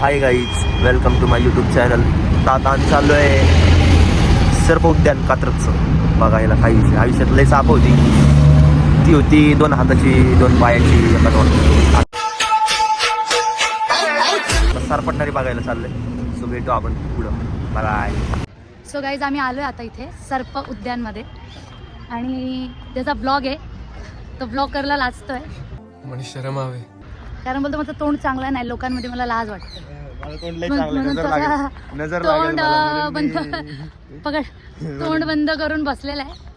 Hi guys welcome to my YouTube channel आता आम्ही चाललो आहे. सर्प उद्यान कात्रजचं. बघायला काही आयुष्यात लय साप होती. ती होती दोन हाताची दोन पायाची एका दोन. सरपटणारी बघायला चाललंय. सो भेटू आपण पुढं. बाय सो गाईज आम्ही आलो आहे आता इथे सर्प उद्यानमध्ये. आणि त्याचा ब्लॉग आहे. तो ब्लॉग करायला लाजतोय. म्हणे शरम हवे. कारण बोलतो माझं तोंड चांगलं नाही लोकांमध्ये मला लाज वाटते. तोंड म्हणून तसा बंद पकड तोंड बंद करून बसलेला आहे.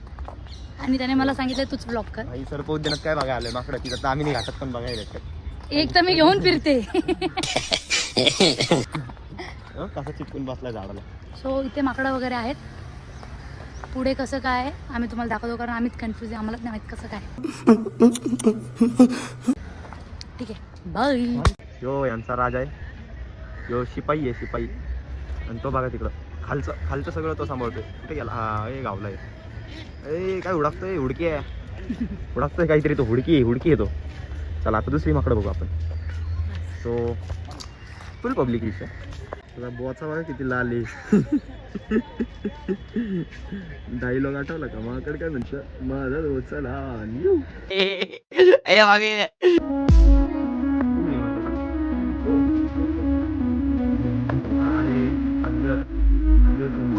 आणि त्याने मला सांगितलं तूच ब्लॉग कर. सर्प उद्यानात काय बघायला माकडं आम्ही नाही घाटात पण बघायला. एक तर मी घेऊन फिरते? कसा चिटकून झाडाला. सो इथे माकडं वगैरे आहेत. पुढे कसं काय आम्ही तुम्हाला दाखवतो कारण आम्हीच कन्फ्युज आहे आम्हालाच नाही माहीत कसं काय ठीक आहे. बाय यो यांचा राजा आहे. यो शिपाई आहे शिपाई. आणि तो बघा तिकडं. खालचं खालचं सगळं तो सांभाळतोय. कुठे गेला? हा ए गावला आहे. ए काय हुडकतोय? हुडकी आहे. हुडकतोय काहीतरी तो. हुडकी आहे हुडकी आहे तो. चला आता दुसरी माकडं बघू आपण. सो फुल पब्लिक रिक्षा तुझा बोचा बघा किती लाल आहे. डायलॉग आठवला का? माकड काय म्हणतं? माझा बोचा लहान. यू.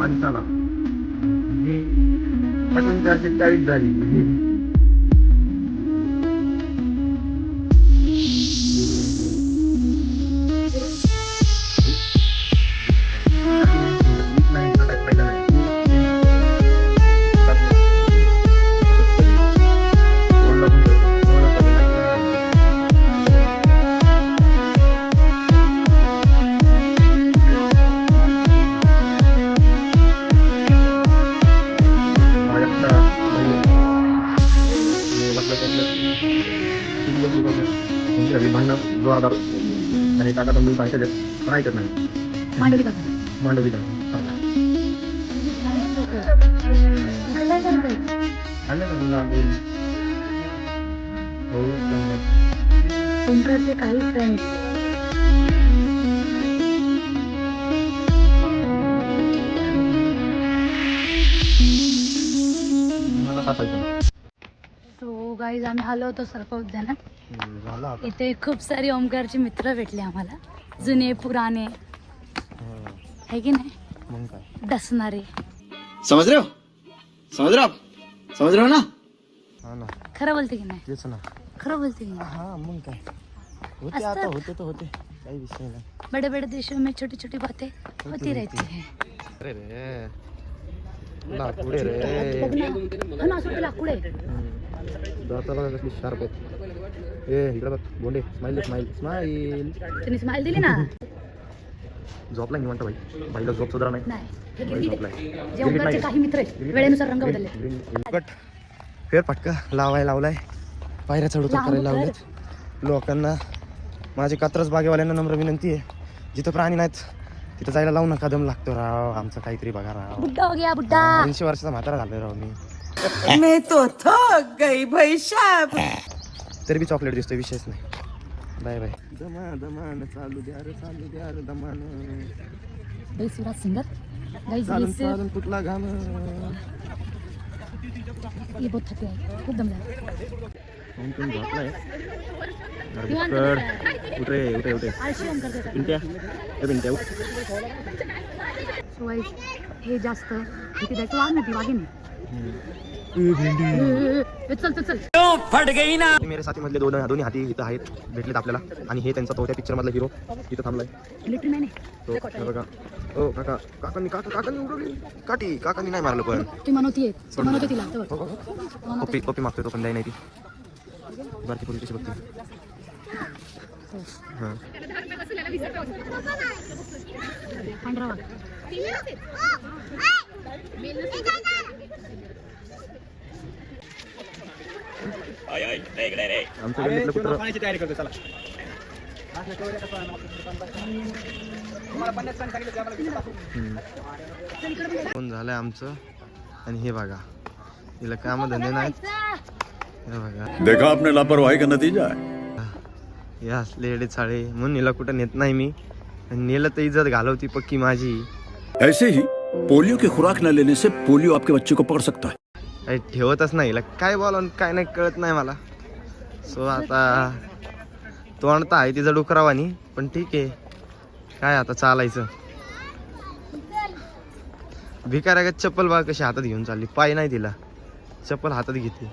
ang sarap. Hindi. Patang kasi tayo झाली जोरदार आणि काका तुम्ही सांगते पण ऐकत नाही. मांडवी का हो चांगलं. काही मला गाईज आम्ही आलो होतो सर्प उद्यानात. इथे खूप सारे ओंकारचे मित्र भेटले आम्हाला. जुने पुराणे हा, आहे की नाही? डसणारे. समझ रहे हो? समझ रहे हो आप? समझ रहे हो ना? हा ना. खरं बोलते की नाही? तेच ना. खरं बोलते की नाही? हा मग काय? होते. आता होते तर होते. काही विषय नाही. बड़े बड़े देशों में छोटी छोटी बातें होती रहती है. अरे रे. लाकुडे रे. हा. लाकूड आहे दाता बघा कसली शार्प आहेत. ए इकडे बघ बोंडे स्माईल स्माईल स्माईल त्यांनी स्माइल दिली ना? झोपला निवांत भाई. बाईला झोप सुद्धा नाही. झोपलाय. आहे. जे ओंकारचे काही मित्र आहेत. वेळेनुसार रंग बदलले. कट फेर पटका लावाय लावलाय. पायऱ्या चढ उतर करायला. लावलेत. लोकांना माझी कात्रज बागेवाल्यांना नम्र विनंती आहे. जिथं प्राणी नाहीत तिथं जायला लावू नका. दम लागतो राव. आमचं काहीतरी बघा राव. बुड्ढा हो गया बुड्ढा. ऐंशी वर्षाचा म्हातारा झालोय राव मी. मैं तो थक गई भाई साहब तरी बी चॉकलेट दिसतोय विषयच नाही. Bye bye. दमा दमान चालू द्या रे चालू द्या रे दमान. गाई सुराज सिंगर गाई चालून ये चालून कुठला घाम? बहुत थके हैं खूप दम लागला कोण झोपलाय. निवांत. बसलाय. उठ रे उठ रे उठ. रे आळशी ओंकार देतात. पिंट्या. ए पिंट्या उठ. So guys, हे जास्त वाघ नाही ती वाघिणी. चल चल चल. मेरे साथी मधले दोन दोन्ही हाती इथं आहेत भेटलेत आपल्याला. आणि हे त्यांचा तो त्या पिक्चर मधला हिरो इथं थांबलाय. तो हे बघा. ओ काका काकांनी काका काकांनी उडवली. काठी काकांनी नाही मारलं पण. तर बघ. मनवते. पप्पी पप्पी मागतोय तो पण द्याय नाही ती. पोरी कशी बघते? हां. आमचं गल्लीतलं कुत्रं. तयारी करतो चला. फोन झालंय आमचं. आणि हे बघा. हिला काम धंदे नाहीत. हे बघा. देखा आपने लापरवाही का नतीजा असले एडे चाळे. म्हणून हिला कुठं नेत नाही मी. आणि नेलं तर इज्जत घालवती पक्की माझी. ऐसे ही पोलियो की खुराक न लेने से पोलियो आपके बच्चे को पकड़ सकता है। काही ठेवतच नाही. हिला काय बोला काय नाही कळत नाही मला. सो आता तोंड तर आहे तिचा डुकरावानी पण ठीक आहे. काय आता चालायचं? भिकाऱ्यागत चप्पल बा कशी हातात घेऊन चालली. पाय नाही तिला. चप्पल हातात घेते.